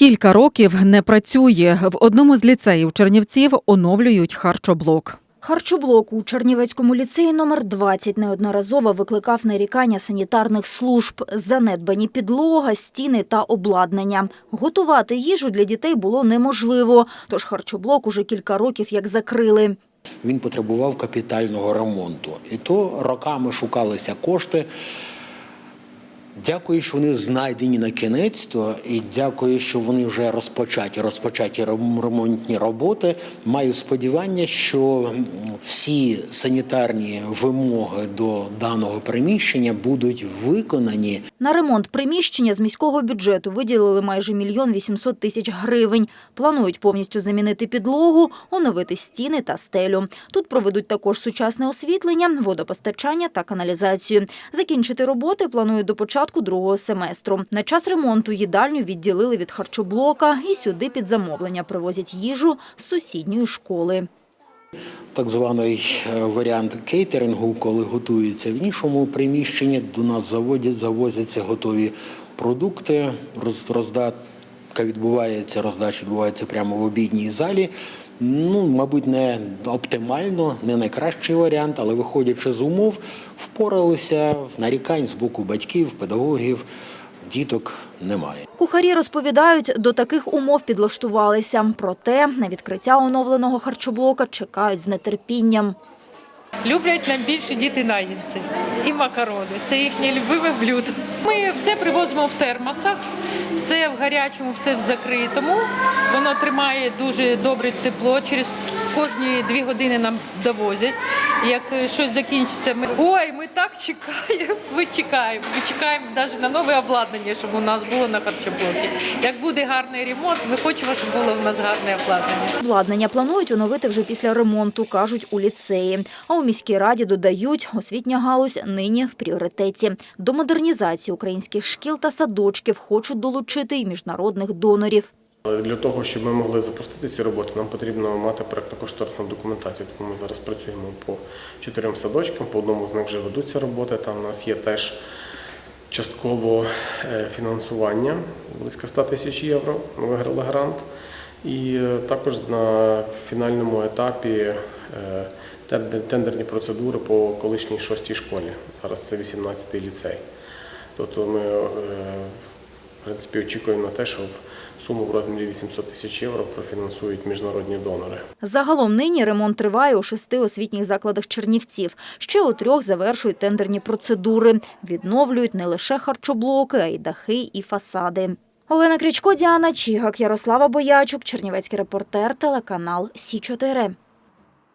Кілька років не працює. В одному з ліцеїв Чернівців оновлюють харчоблок. Харчоблок у Чернівецькому ліцеї номер 20 неодноразово викликав нарікання санітарних служб, занедбані підлога, стіни та обладнання. Готувати їжу для дітей було неможливо, тож харчоблок уже кілька років як закрили. Він потребував капітального ремонту. І то роками шукалися кошти. Дякую, що вони знайдені на кінець, то і дякую, що вони вже розпочаті, розпочаті рем- ремонтні роботи. Маю сподівання, що всі санітарні вимоги до даного приміщення будуть виконані На ремонт приміщення з міського бюджету виділили майже мільйон вісімсот тисяч гривень. Планують повністю замінити підлогу, оновити стіни та стелю. Тут проведуть також сучасне освітлення, водопостачання та каналізацію. Закінчити роботи планують до початку другого семестру. На час ремонту їдальню відділили від харчоблока і сюди під замовлення привозять їжу з сусідньої школи. так званий е, варіант кейтерингу, коли готується в іншому приміщенні, до нас заводять, завозяться готові продукти, роз- роздатка відбувається, роздача відбувається прямо в обідній залі. Ну, мабуть, не оптимально, не найкращий варіант, але виходячи з умов, впоралися нарікань з боку батьків, педагогів, діток немає. Кухарі розповідають, до таких умов підлаштувалися. Проте на відкриття оновленого харчоблока чекають з нетерпінням. Люблять найбільше діти нагінці і макарони. Це їхнє любиме блюдо. Ми все привозимо в термосах, все в гарячому, все в закритому. Воно тримає дуже добре тепло. Через кожні дві години нам довозять. Як е, щось закінчиться, ми ой, ми так чекаємо. Ми чекаємо. Ми чекаємо навіть на нове обладнання, щоб у нас було на харчоблокі. Як буде гарний ремонт, ми хочемо, щоб було в нас гарне обладнання. Обладнання планують оновити вже після ремонту, кажуть у ліцеї. А у міській раді додають, освітня галузь нині в пріоритеті. До модернізації українських шкіл та садочків хочуть долучити й міжнародних донорів. Для того, щоб ми могли запустити ці роботи, нам потрібно мати проєктно-кошторисну документацію. Тому ми зараз працюємо по чотирьом садочкам, по одному з них вже ведуться роботи. Там у нас є теж частково е, фінансування близько 100 тисяч євро. Ми виграли грант. І е, також на фінальному етапі е, тендерні процедури по колишній шостій школі. Зараз це 18-й ліцей. Тобто ми принципі очікуємо на те, що в суму в розмірі 800 тисяч євро профінансують міжнародні донори. Загалом нині ремонт триває у шести освітніх закладах Чернівців. Ще у трьох завершують тендерні процедури. Відновлюють не лише харчоблоки, а й дахи і фасади. Олена Крічко, Діана Чігак, Ярослава Боячук, Чернівецький репортер, телеканал Сі 4